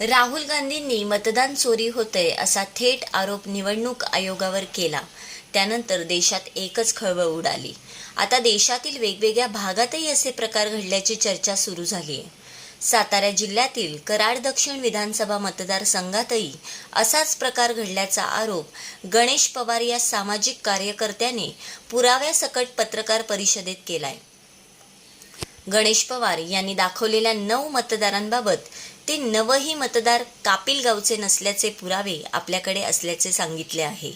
राहुल गांधींनी मतदान चोरी होतंय असा थेट आरोप निवडणूक आयोगावर केला. त्यानंतर देशात एकच खळबळ उडाली. आता देशातील वेगवेगळ्या भागातही असे प्रकार घडल्याची चर्चा सुरू झाली आहे सातारा जिल्ह्यातील कराड दक्षिण विधानसभा मतदारसंघातही असाच प्रकार घडल्याचा आरोप गणेश पवार या सामाजिक कार्यकर्त्याने पुराव्यासकट पत्रकार परिषदेत केलाय. गणेश पवार यांनी दाखवलेल्या नऊ मतदारांबाबत ते नवही मतदार कापिल गावचे नसल्याचे पुरावे आपल्याकडे असल्याचे सांगितले आहे.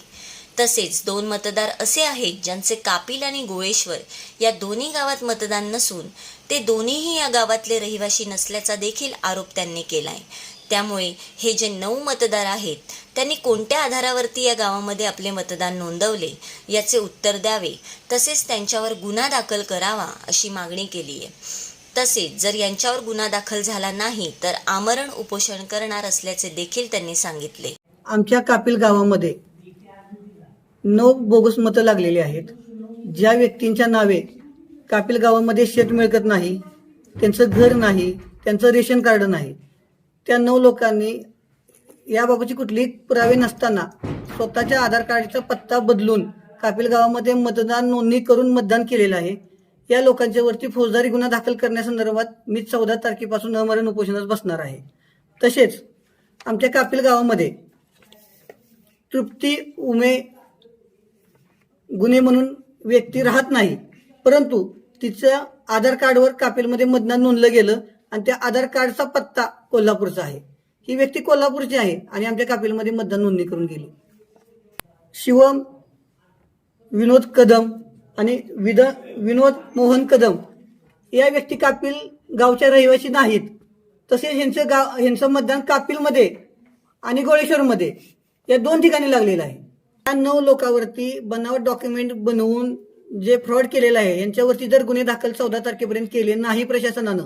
तसेच दोन मतदार असे आहेत ज्यांचे कापिल आणि गोळेश्वर या दोन्ही गावात मतदान नसून ते दोन्हीही या गावातले रहिवासी नसल्याचा देखील आरोप त्यांनी केलाय. त्यामुळे हे जे नऊ मतदार आहेत त्यांनी कोणत्या आधारावरती या गावामध्ये आपले मतदान नोंदवले याचे उत्तर द्यावे. तसेच त्यांच्यावर गुन्हा दाखल करावा अशी मागणी केली आहे तसेच जर यांच्यावर गुन्हा दाखल झाला नाही तर आमरण उपोषण करणार असल्याचे देखील त्यांनी सांगितले. आमच्या कापिल गावामध्ये नऊ बोगस मतं लागलेली आहेत. ज्या व्यक्तींच्या नावे कापिल गावामध्ये शेत मिळकत नाही त्यांचं घर नाही त्यांचं रेशन कार्ड नाही त्या नऊ लोकांनी याबाबतची कुठलीही पुरावे नसताना स्वतःच्या आधार कार्डचा पत्ता बदलून कापिल गावामध्ये मतदान नोंदणी करून मतदान केलेलं आहे. या लोकांच्या वरती फौजदारी गुन्हा दाखल करण्यासंदर्भात मी चौदा तारखेपासून अमरण उपोषणास बसणार आहे. तसेच आमच्या कापिल गावामध्ये तृप्ती उमे गुन्हे म्हणून व्यक्ती राहत नाही परंतु तिचं आधार कार्डवर कापिलमध्ये मतदान नोंदलं गेलं आणि त्या आधार कार्डचा पत्ता कोल्हापूरचा आहे. ही व्यक्ती कोल्हापूरची आहे आणि आमच्या कापिलमध्ये मतदान नोंदणी करून गेली. शिवम विनोद कदम आणि विद विनोद मोहन कदम या व्यक्ती कापिल गावच्या रहिवासी नाहीत. तसेच ह्यांचं गाव ह्यांचं मतदान कापिलमध्ये आणि गोळेश्वरमध्ये या दोन ठिकाणी लागलेलं आहे. त्या नऊ लोकांवरती बनावट डॉक्युमेंट बनवून जे फ्रॉड केलेलं आहे यांच्यावरती जर गुन्हे दाखल चौदा तारखेपर्यंत केले नाही प्रशासनानं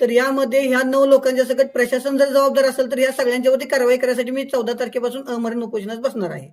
तर यामध्ये ह्या नऊ लोकांच्या सकट प्रशासन जर जबाबदार असेल तर या सगळ्यांच्यावरती कारवाई करण्यासाठी मी चौदा तारखेपासून अमरण उपोषणास बसणार आहे.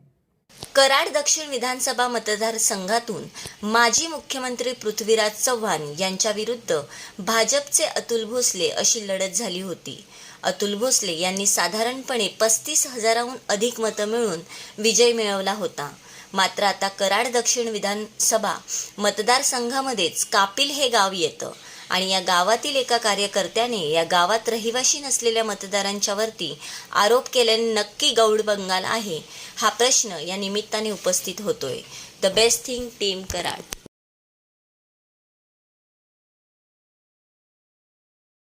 कराड दक्षिण विधानसभा मतदारसंघातून माजी मुख्यमंत्री पृथ्वीराज चव्हाण यांच्या विरुद्ध भाजपचे अतुल भोसले अशी लढत झाली होती. अतुल भोसले यांनी साधारणपणे पस्तीस हजाराहून अधिक मतं मिळून विजय मिळवला होता. मात्र आता कराड दक्षिण विधानसभा मतदारसंघामध्येच कापिल हे गाव येतं आणि या गावातील एका कार्यकर्त्याने या गावात रहिवाशी नसलेल्या मतदारांच्यावरती आरोप केल्याने नक्की गौड बंगाल आहे. हा प्रश्न या निमित्ताने उपस्थित होतोय. The best thing team Karad.